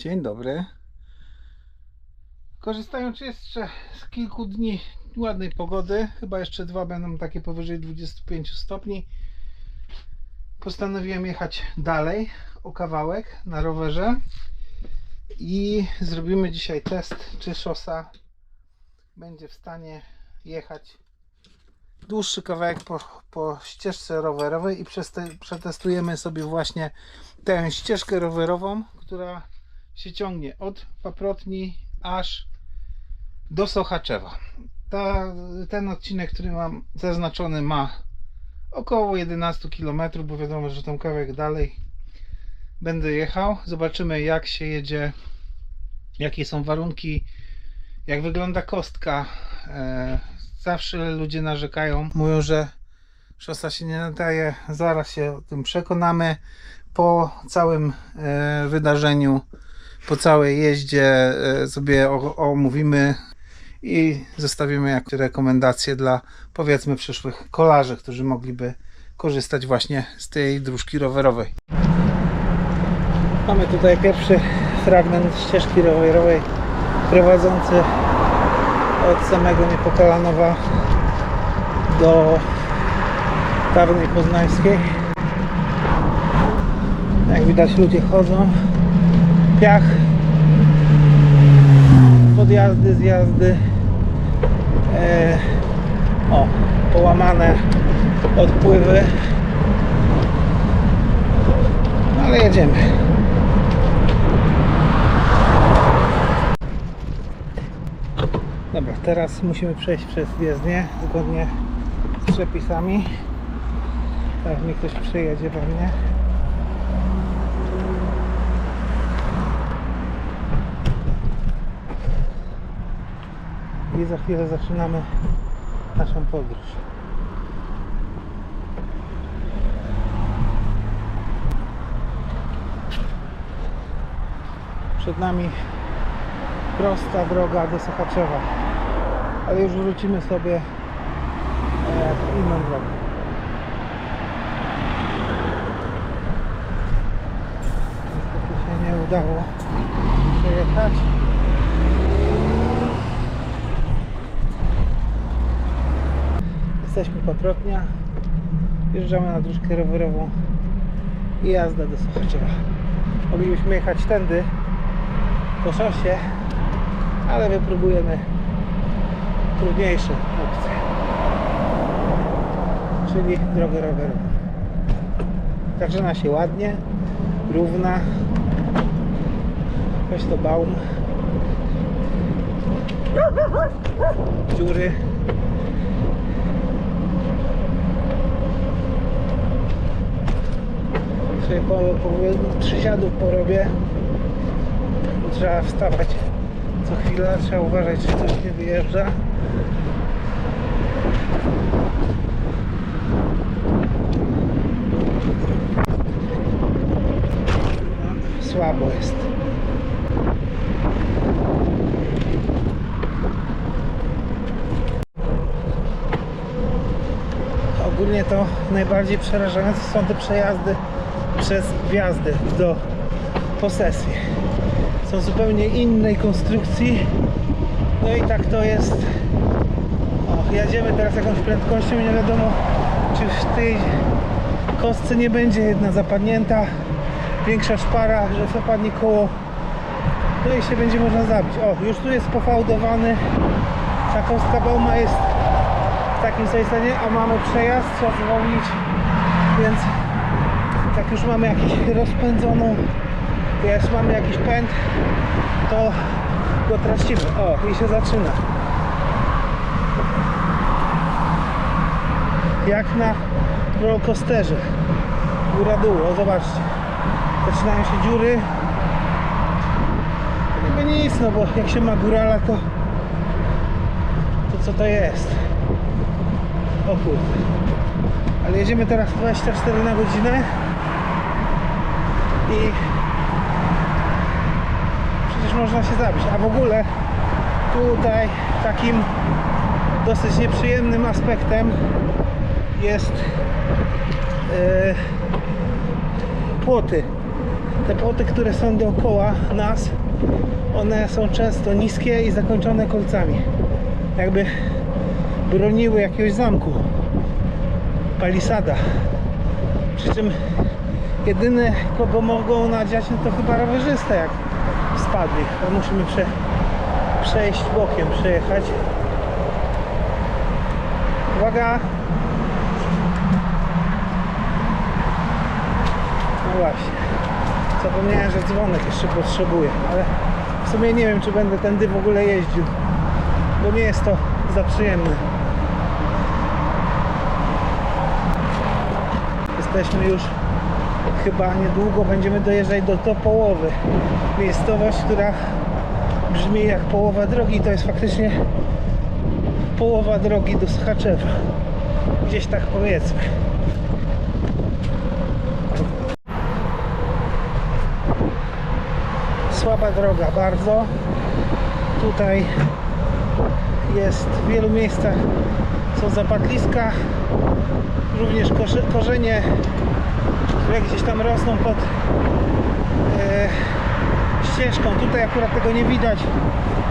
Dzień dobry. Korzystając jeszcze z kilku dni ładnej pogody, chyba jeszcze dwa będą takie powyżej 25 stopni, postanowiłem jechać dalej o kawałek na rowerze i zrobimy dzisiaj test, czy szosa będzie w stanie jechać dłuższy kawałek po, po ścieżce rowerowej i przetestujemy sobie właśnie tę ścieżkę rowerową, która się ciągnie od Paprotni aż do Sochaczewa. Ta, ten odcinek, który mam zaznaczony ma około 11 km, bo wiadomo, że ten kawałek dalej będę jechał. Zobaczymy jak się jedzie, jakie są warunki, jak wygląda kostka. E, zawsze ludzie narzekają, mówią, że szosa się nie nadaje. Zaraz się o tym przekonamy po całym e, wydarzeniu, po całej jeździe e, sobie omówimy i zostawimy jakieś rekomendacje dla powiedzmy przyszłych kolarzy, którzy mogliby korzystać właśnie z tej dróżki rowerowej. Mamy tutaj pierwszy fragment ścieżki rowerowej prowadzący od samego Niepokalanowa do Tarnej Poznańskiej. Jak widać ludzie chodzą. Piach. Podjazdy, zjazdy. E, o, połamane odpływy. No ale jedziemy. Dobra, teraz musimy przejść przez jezdnię zgodnie z przepisami. Tak, mi ktoś przyjedzie we mnie. I za chwilę zaczynamy naszą podróż. Przed nami prosta droga do Sochaczewa, ale już wrócimy sobie e, inną drogą. Niestety się nie udało przejechać. Jesteśmy Paprotnia. Wjeżdżamy na dróżkę rowerową i jazda do Sochaczewa. Moglibyśmy jechać tędy po szosie, ale wypróbujemy trudniejsze opcje. Czyli drogę rowerową. Zaczyna się ładnie, równa. Weź to baum. Dziury. Sobie po, po przysiadów porobię. Bo Trzeba wstawać co chwilę, trzeba uważać, czy ktoś nie wyjeżdża. No, słabo jest. Ogólnie to najbardziej przerażające są te przejazdy przez wjazdy do posesji. Są zupełnie innej konstrukcji. No i tak to jest. O, jedziemy teraz jakąś prędkością i nie wiadomo, czy w tej kostce nie będzie jedna zapadnięta, większa szpara, że zapadnie koło. No i się będzie można zabić. O, już tu jest pofałdowany. Ta kostka Bauma jest w takim sobie stanie, a mamy przejazd, trzeba zwolnić, więc już mamy jakąś rozpędzoną, jest, mamy jakiś pęd, to go tracimy. O, i się zaczyna. Jak na rollercoasterze. Góra dół, o zobaczcie. Zaczynają się dziury. Niby nic, no bo jak się ma górala, to to co to jest? O kurde. Ale jedziemy teraz 24 na godzinę i przecież można się zabić. A w ogóle tutaj takim dosyć nieprzyjemnym aspektem jest e, płoty te płoty, które są dookoła nas, one są często niskie i zakończone kolcami. Jakby broniły jakiegoś zamku. Palisada. Przy czym jedyny, kogo mogą nadziać, no to chyba rowerzysta, jak spadli. To musimy prze, przejść bokiem, przejechać. Uwaga! No właśnie. Zapomniałem, że dzwonek jeszcze potrzebuję, ale w sumie nie wiem, czy będę tędy w ogóle jeździł, bo nie jest to za przyjemne. Jesteśmy już chyba niedługo będziemy dojeżdżać do Topołowy. Miejscowość, która brzmi jak połowa drogi, to jest faktycznie połowa drogi do Sochaczewa. Gdzieś tak powiedzmy. Słaba droga bardzo. Tutaj jest w wielu miejscach są zapadliska, również korze- korzenie, które gdzieś tam rosną pod e, ścieżką. Tutaj akurat tego nie widać,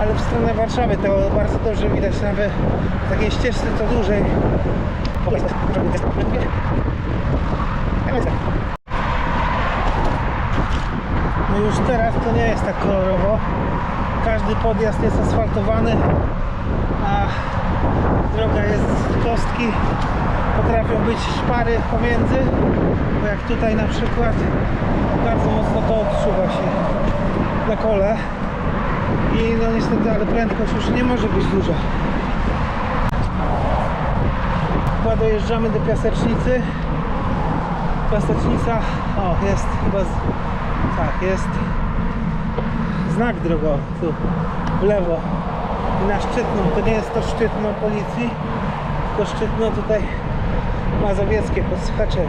ale w stronę Warszawy to bardzo dobrze widać nawet w takiej ścieżce to dłużej. No już teraz to nie jest tak kolorowo. Każdy podjazd jest asfaltowany, a droga jest z kostki. Potrafią być szpary pomiędzy, bo jak tutaj na przykład bardzo mocno to odczuwa się na kole. I no niestety, ale prędkość już nie może być duża. Chyba dojeżdżamy do Piasecznicy. Piasecznica, o jest chyba, z, tak jest znak drogowy tu w lewo i na Szczytną, to nie jest to Szczytno policji, tylko Szczytno tutaj mazowieckie pod Sochaczem.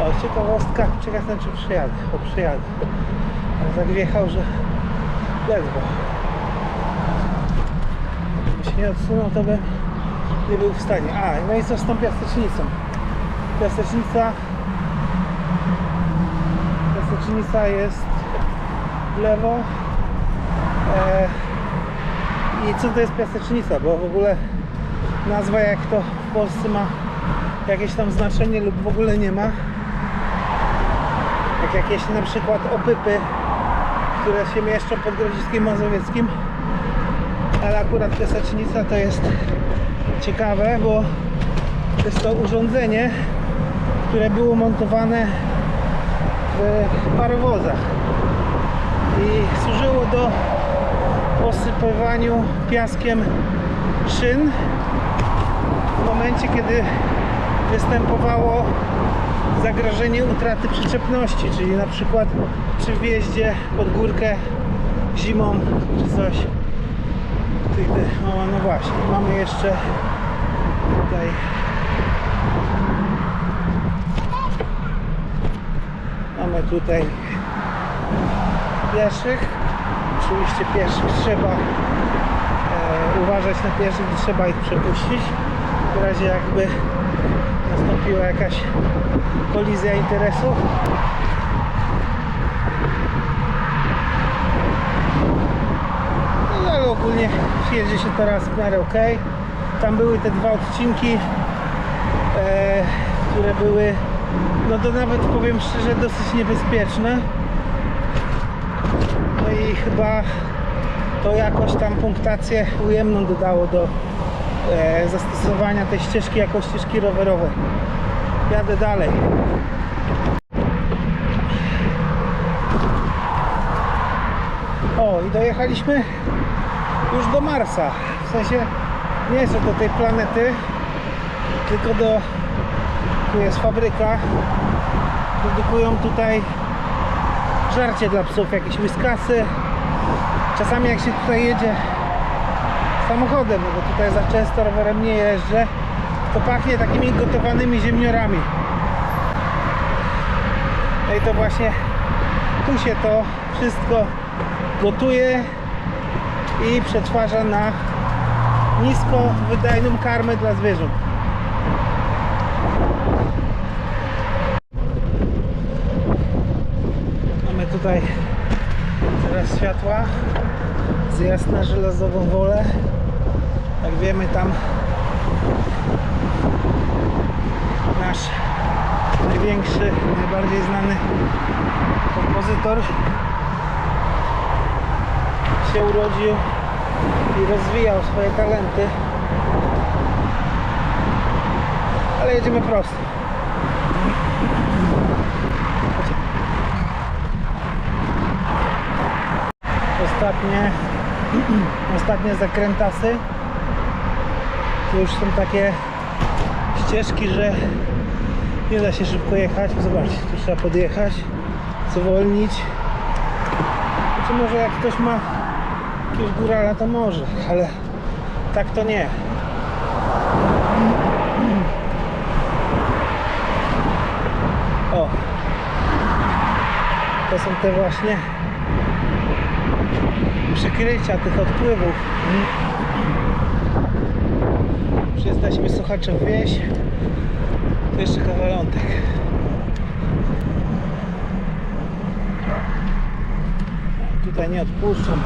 O, ciekawostka, ciekawe czy przyjadę, o przyjadę. Tak wjechał, że ledwo. Gdyby się nie odsunął, to bym nie był w stanie. A, no i co z tą piasecznicą? Piasecznica Piasecznica jest w lewo e, i co to jest piasecznica, bo w ogóle nazwa jak to w Polsce ma jakieś tam znaczenie lub w ogóle nie ma. Jak jakieś na przykład opypy które się mieszczą pod Grodziskiem Mazowieckim. Ale akurat piasecznica to jest ciekawe, bo jest to urządzenie które było montowane w parowozach. I służyło do posypywaniu piaskiem szyn. W momencie kiedy występowało zagrożenie utraty przyczepności, czyli na przykład przy wjeździe pod górkę zimą czy coś. No, no właśnie, mamy jeszcze tutaj Mamy tutaj pieszych. Oczywiście pieszych trzeba e, uważać na pieszych trzeba ich przepuścić. W razie jakby nastąpiła jakaś kolizja interesów. No ale ogólnie jedzie się teraz w miarę ok. Tam były te dwa odcinki, e, które były no to nawet powiem szczerze dosyć niebezpieczne no i chyba to jakoś tam punktację ujemną dodało do zastosowania tej ścieżki jako ścieżki rowerowej. Jadę dalej. O i dojechaliśmy już do Marsa. W sensie nie jest do tej planety tylko do tu jest fabryka. Produkują tutaj żarcie dla psów, jakieś whiskasy. Czasami jak się tutaj jedzie samochodem, no bo tutaj za często rowerem nie jeżdżę to pachnie takimi gotowanymi ziemniorami no i to właśnie tu się to wszystko gotuje i przetwarza na nisko wydajną karmę dla zwierząt tutaj teraz światła. Zjazd na żelazową wolę. Jak wiemy tam nasz największy, najbardziej znany kompozytor się urodził i rozwijał swoje talenty. Ale jedziemy prosto. Ostatnie, ostatnie zakrętasy. To już są takie ścieżki, że nie da się szybko jechać. Zobaczcie, tu trzeba podjechać, zwolnić. Czy może jak ktoś ma jakiegoś górala, to może, ale tak to nie. O, to są te właśnie przykrycia tych odpływów. Jesteśmy słuchaczem wieś. To jeszcze kawalątek. Tutaj nie odpuszczam.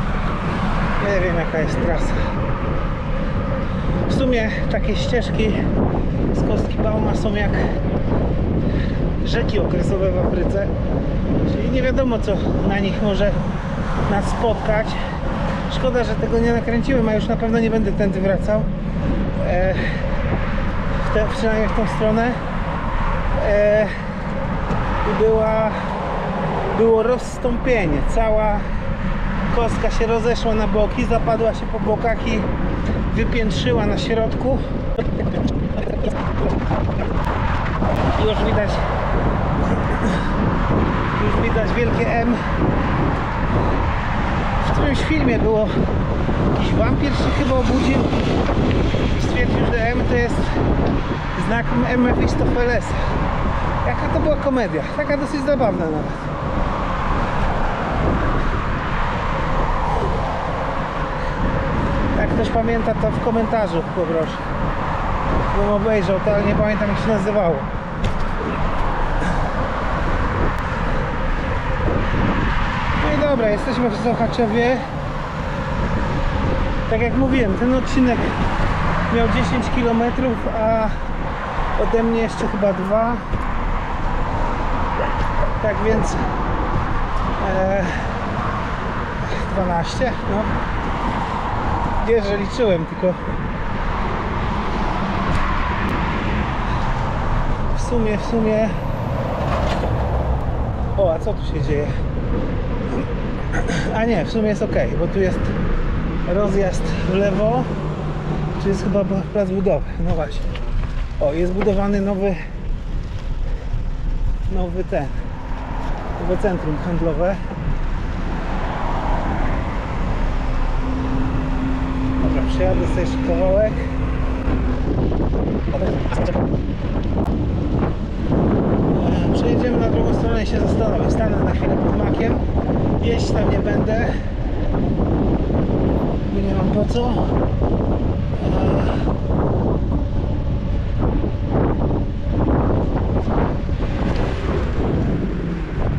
Nie wiem jaka jest trasa. W sumie takie ścieżki z kostki Bauma są jak rzeki okresowe w Afryce. Czyli nie wiadomo co na nich może nas spotkać. Szkoda, że tego nie nakręciłem, a już na pewno nie będę tędy wracał. E, w te, przynajmniej w tą stronę. E, I była, było rozstąpienie. Cała kostka się rozeszła na boki, zapadła się po bokach i wypiętrzyła na środku. Już widać już widać wielkie M w którymś filmie było jakiś wampir się chyba obudził? I stwierdził, że M to jest znak M. Mefistofelesa jaka to była komedia? Taka dosyć zabawna nawet. Jak ktoś pamięta to w komentarzu poproszę. Bym obejrzał to, ale nie pamiętam jak się nazywało. No i dobra, jesteśmy w Sochaczewie. Tak jak mówiłem, ten odcinek miał 10 km, a ode mnie jeszcze chyba dwa. Tak więc e, 12, no. Nie, że liczyłem, tylko w sumie, w sumie o, a co tu się dzieje? A nie, w sumie jest ok, bo tu jest rozjazd w lewo. Tu jest chyba plac budowy. No właśnie. O, jest budowany nowy nowy ten nowe centrum handlowe. Dobra, przejadę sobie jeszcze kawałek. E, Przejedziemy na drugą stronę i się zastanowię. Stanę na chwilę pod makiem. Jeść tam nie będę. Bo nie mam po co.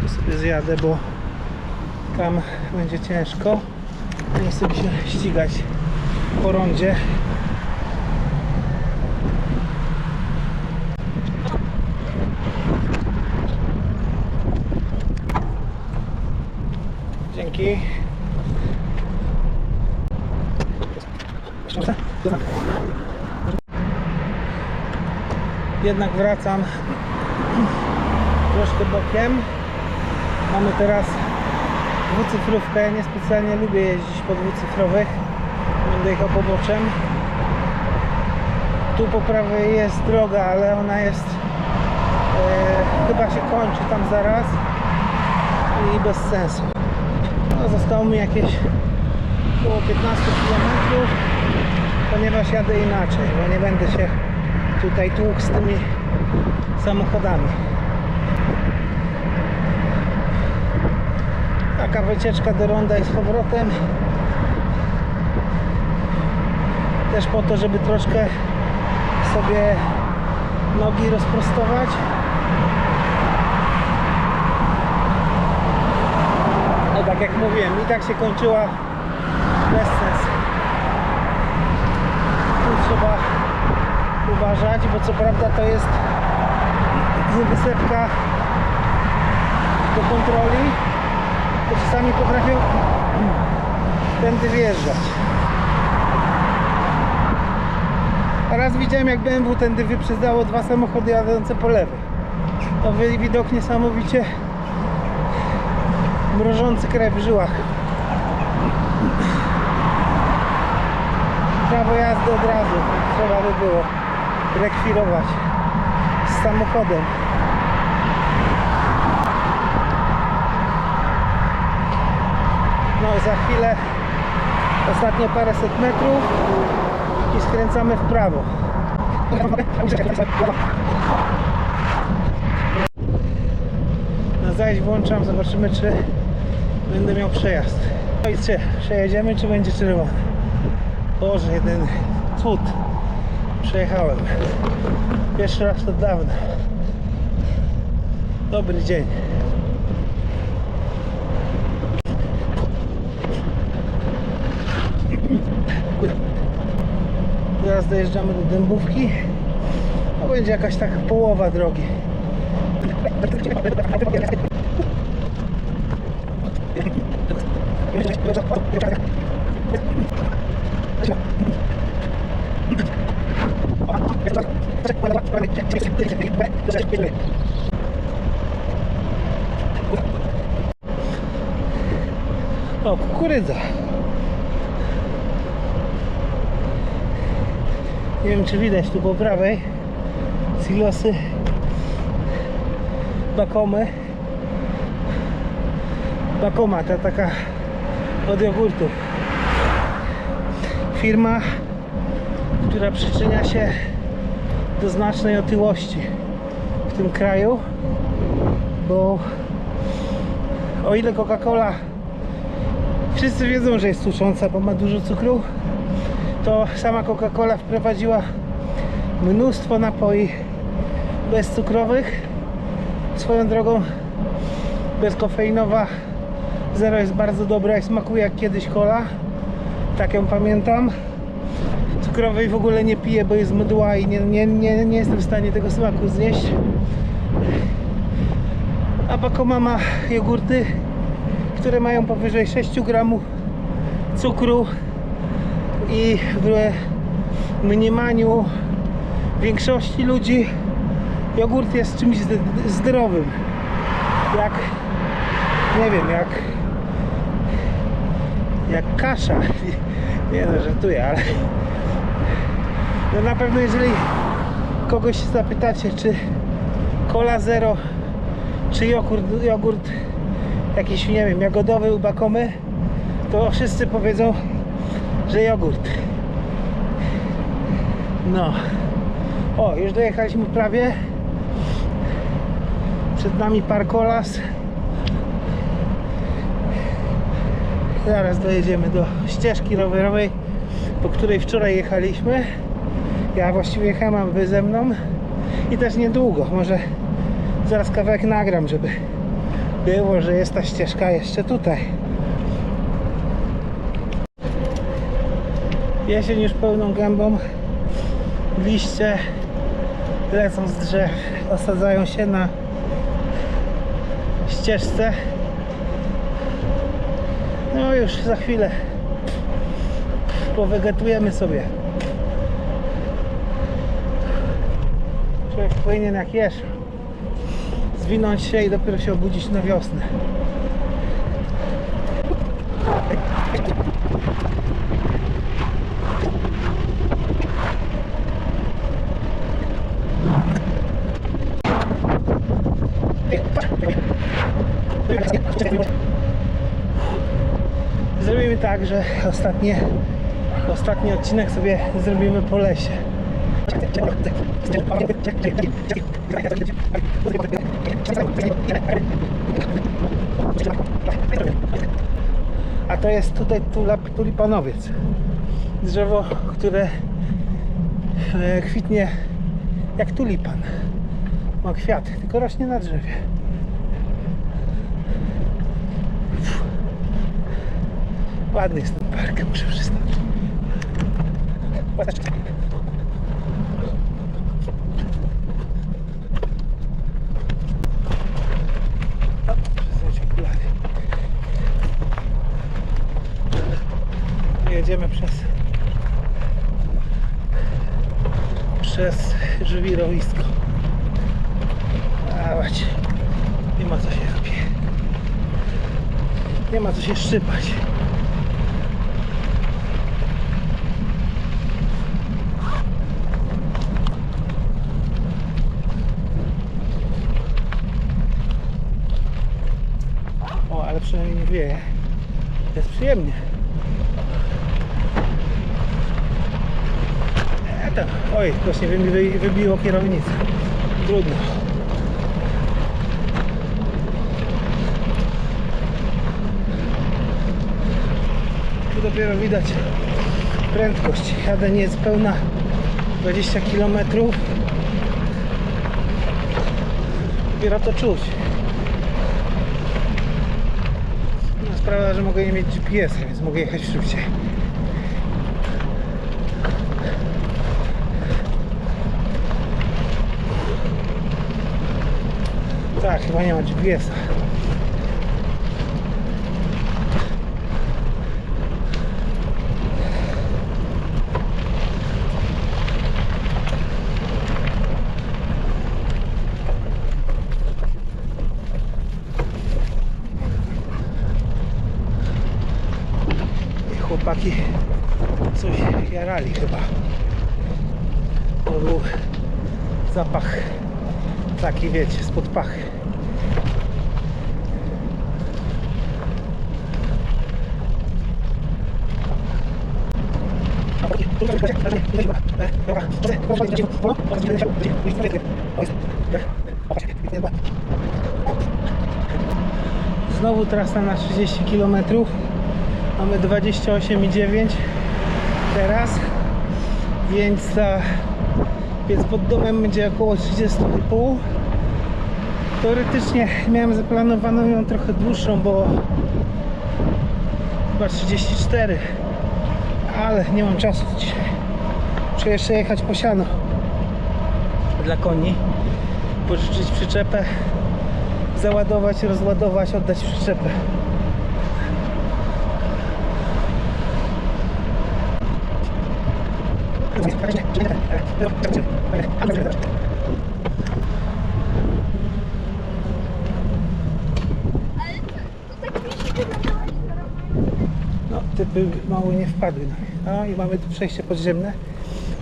Tu sobie zjadę, bo tam będzie ciężko. Nie chcę się ścigać po rondzie. Dzięki. Jednak wracam troszkę bokiem. Mamy teraz dwucyfrówkę. Ja niespecjalnie lubię jeździć po dwucyfrowych. Będę jechał poboczem. Tu po prawej jest droga, ale ona jest e, chyba się kończy tam zaraz i bez sensu. No, zostało mi jakieś około 15 km, ponieważ jadę inaczej, bo nie będę się tutaj tłukł z tymi samochodami. Taka wycieczka do ronda i z powrotem. Też po to, żeby troszkę sobie nogi rozprostować. Tak jak mówiłem, i tak się kończyła bez sensu. Tu trzeba uważać, bo co prawda to jest wysepka do kontroli, to czasami potrafią tędy wjeżdżać. Raz widziałem jak BMW tędy wyprzedzało dwa samochody jadące po lewej. To widok niesamowicie mrożący krew w żyłach. Prawo jazdy od razu trzeba by było rekwirować z samochodem. No za chwilę ostatnie paręset metrów i skręcamy w prawo. No zaś włączam, zobaczymy czy będę miał przejazd. No i czy przejedziemy czy będzie czerwony? Boże, jeden cud. Przejechałem. Pierwszy raz od dawna. Dobry dzień. Teraz dojeżdżamy do Dębówki. To będzie jakaś taka połowa drogi. O, kukurydza. Nie wiem czy widać tu po prawej. Silosy. Bakomy. Bakoma ta taka od jogurtów firma która przyczynia się do znacznej otyłości w tym kraju bo o ile Coca-Cola wszyscy wiedzą, że jest tucząca, bo ma dużo cukru to sama Coca-Cola wprowadziła mnóstwo napoi bezcukrowych. Swoją drogą bezkofeinowa zero jest bardzo dobra i smakuje jak kiedyś cola. Tak ją pamiętam. Cukrowej w ogóle nie piję, bo jest mdła i nie, nie, nie, nie jestem w stanie tego smaku znieść. A Bakoma ma jogurty, które mają powyżej 6 gramów cukru i w mniemaniu większości ludzi jogurt jest czymś zd- zdrowym. Jak nie wiem, jak jak kasza. Nie no, żartuję, ale no na pewno jeżeli kogoś zapytacie, czy cola zero, czy jogurt, jogurt jakiś, nie wiem, jagodowy u Bakomy, to wszyscy powiedzą, że jogurt. No. O, już dojechaliśmy prawie. Przed nami Parkolas. Zaraz dojedziemy do ścieżki rowerowej, po której wczoraj jechaliśmy. Ja właściwie jechałem, wy ze mną. I też niedługo. Może zaraz kawałek nagram, żeby było, że jest ta ścieżka jeszcze tutaj. Jesień już pełną gębą. Liście lecą z drzew, osadzają się na ścieżce. No już za chwilę powegetujemy sobie. Człowiek powinien jak jesz zwinąć się i dopiero się obudzić na wiosnę. Zrobimy tak, że ostatnie, ostatni odcinek sobie zrobimy po lesie. A to jest tutaj tulipanowiec. Drzewo, które e, kwitnie jak tulipan. Ma kwiat, tylko rośnie na drzewie. Ładny jest ten park, muszę przyznać. Łateczka. O, przesunąć okulary. Jedziemy przez przez żywirowisko. Dawać. Nie ma co się robić. Nie ma co się szczypać. O, ale przynajmniej nie wieje. Jest przyjemnie. To, oj, właśnie wy, wy, wybiło kierownicę. Trudno. Tu dopiero widać prędkość. Jadę niespełna 20 km. Dopiero to czuć. No, sprawa, że mogę nie mieć GPS, więc mogę jechać szybciej. Tak, chyba nie ma GPS-a. Chłopaki coś jarali chyba. To był zapach taki wiecie, spod pachy. Znowu trasa na 30 km. Mamy 28,9 teraz, więc ta więc pod domem będzie około 30,5 teoretycznie miałem zaplanowaną ją trochę dłuższą, bo chyba 34 ale nie mam czasu muszę jeszcze jechać po siano. Dla koni. Pożyczyć przyczepę. Załadować, rozładować, oddać przyczepę No, typy mało nie wpadły. No i mamy tu przejście podziemne.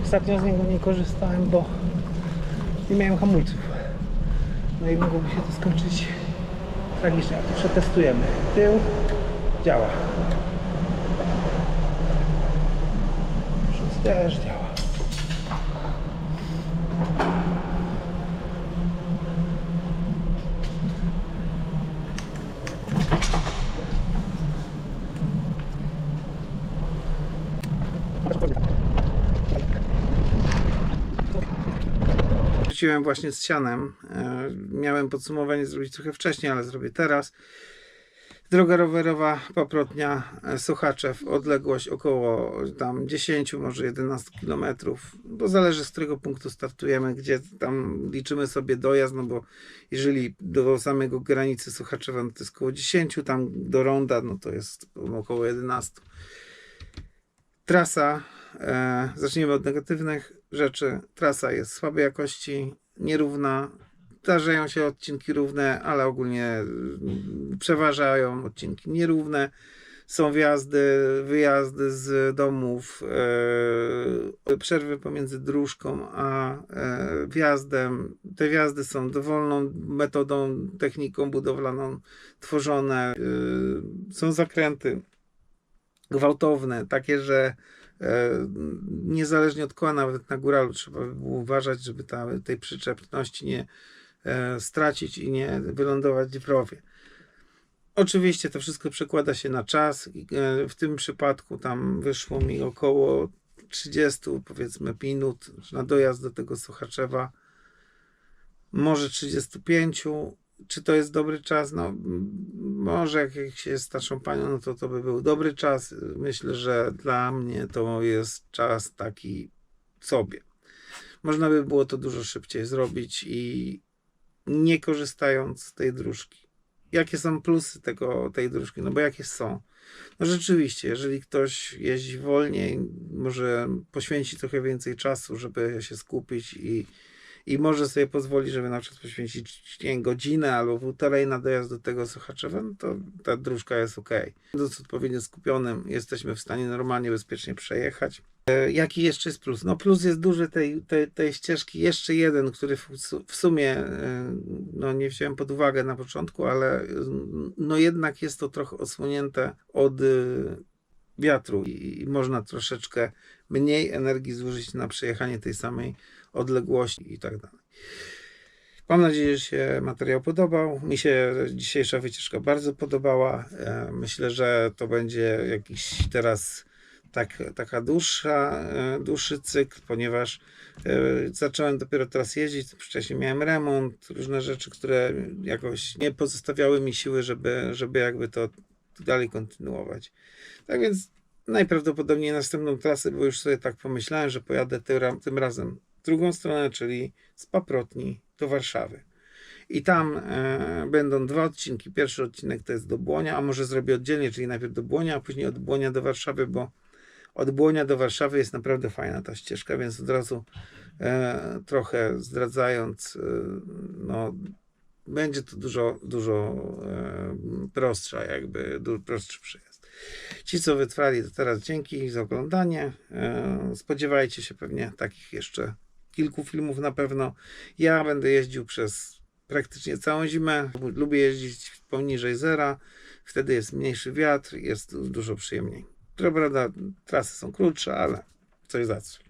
Ostatnio z niego nie korzystałem, bo nie miałem hamulców. No i mogłoby się to skończyć tragicznie. A tu przetestujemy. Tył działa. Przód też działa. Wróciłem właśnie z sianem. E, Miałem podsumowanie zrobić trochę wcześniej, ale zrobię teraz. Droga rowerowa Paprotnia e, Sochaczew, odległość około tam 10, może 11 km, bo zależy z którego punktu startujemy, gdzie tam liczymy sobie dojazd, no bo jeżeli do samego granicy Sochaczewa no to jest około 10, tam do Ronda no to jest około 11. Trasa, e, zacznijmy od negatywnych rzeczy. Trasa jest słabej jakości, nierówna. Zdarzają się odcinki równe, ale ogólnie mm, przeważają odcinki nierówne. Są wjazdy, wyjazdy z domów, e, przerwy pomiędzy dróżką a e, wjazdem. Te wjazdy są dowolną metodą, techniką budowlaną tworzone. E, są zakręty gwałtowne, takie, że niezależnie od koła, nawet na góralu trzeba by było uważać, żeby ta, tej przyczepności nie e, stracić i nie wylądować w rowie. Oczywiście to wszystko przekłada się na czas. e, W tym przypadku tam wyszło mi około 30 powiedzmy minut na dojazd do tego Sochaczewa. Może 35 czy to jest dobry czas? No, może jak jak się jest starszą panią, no to to by był dobry czas. Myślę, że dla mnie to jest czas taki sobie. Można by było to dużo szybciej zrobić i nie korzystając z tej dróżki. Jakie są plusy tego, tej dróżki? No bo jakie są? No rzeczywiście, jeżeli ktoś jeździ wolniej, może poświęci trochę więcej czasu, żeby się skupić i, i może sobie pozwolić, żeby na przykład poświęcić nie, godzinę albo półtorej na dojazd do tego Sochaczewa, no to ta dróżka jest ok. Będąc odpowiednio skupionym, jesteśmy w stanie normalnie, bezpiecznie przejechać. E, Jaki jeszcze jest plus? No plus jest duży tej, tej, tej ścieżki. Jeszcze jeden, który w, su- w sumie e, no nie wziąłem pod uwagę na początku, ale no jednak jest to trochę osłonięte od e, wiatru i można troszeczkę mniej energii zużyć na przejechanie tej samej odległości i tak dalej. Mam nadzieję, że się materiał podobał. Mi się dzisiejsza wycieczka bardzo podobała. E, Myślę, że to będzie jakiś teraz tak, taka dłuższa, e, dłuższy cykl, ponieważ e, zacząłem dopiero teraz jeździć. Wcześniej miałem remont, różne rzeczy, które jakoś nie pozostawiały mi siły, żeby, żeby jakby to dalej kontynuować. Tak więc najprawdopodobniej następną trasę, bo już sobie tak pomyślałem, że pojadę tym, ra- tym razem drugą stronę, czyli z Paprotni do Warszawy. I tam e, będą dwa odcinki. Pierwszy odcinek to jest do Błonia, a może zrobię oddzielnie, czyli najpierw do Błonia, a później od Błonia do Warszawy, bo od Błonia do Warszawy jest naprawdę fajna ta ścieżka, więc od razu e, trochę zdradzając, e, no, będzie to dużo, dużo e, prostsza, jakby prostszy przyjazd. Ci, co wytrwali, to teraz dzięki za oglądanie. E, spodziewajcie się pewnie takich jeszcze kilku filmów na pewno. Ja będę jeździł przez praktycznie całą zimę. Lubię jeździć poniżej zera. Wtedy jest mniejszy wiatr, jest dużo przyjemniej. To prawda, trasy są krótsze, ale coś za coś.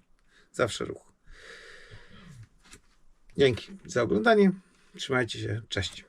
Zawsze ruch. Dzięki za oglądanie. Trzymajcie się. Cześć.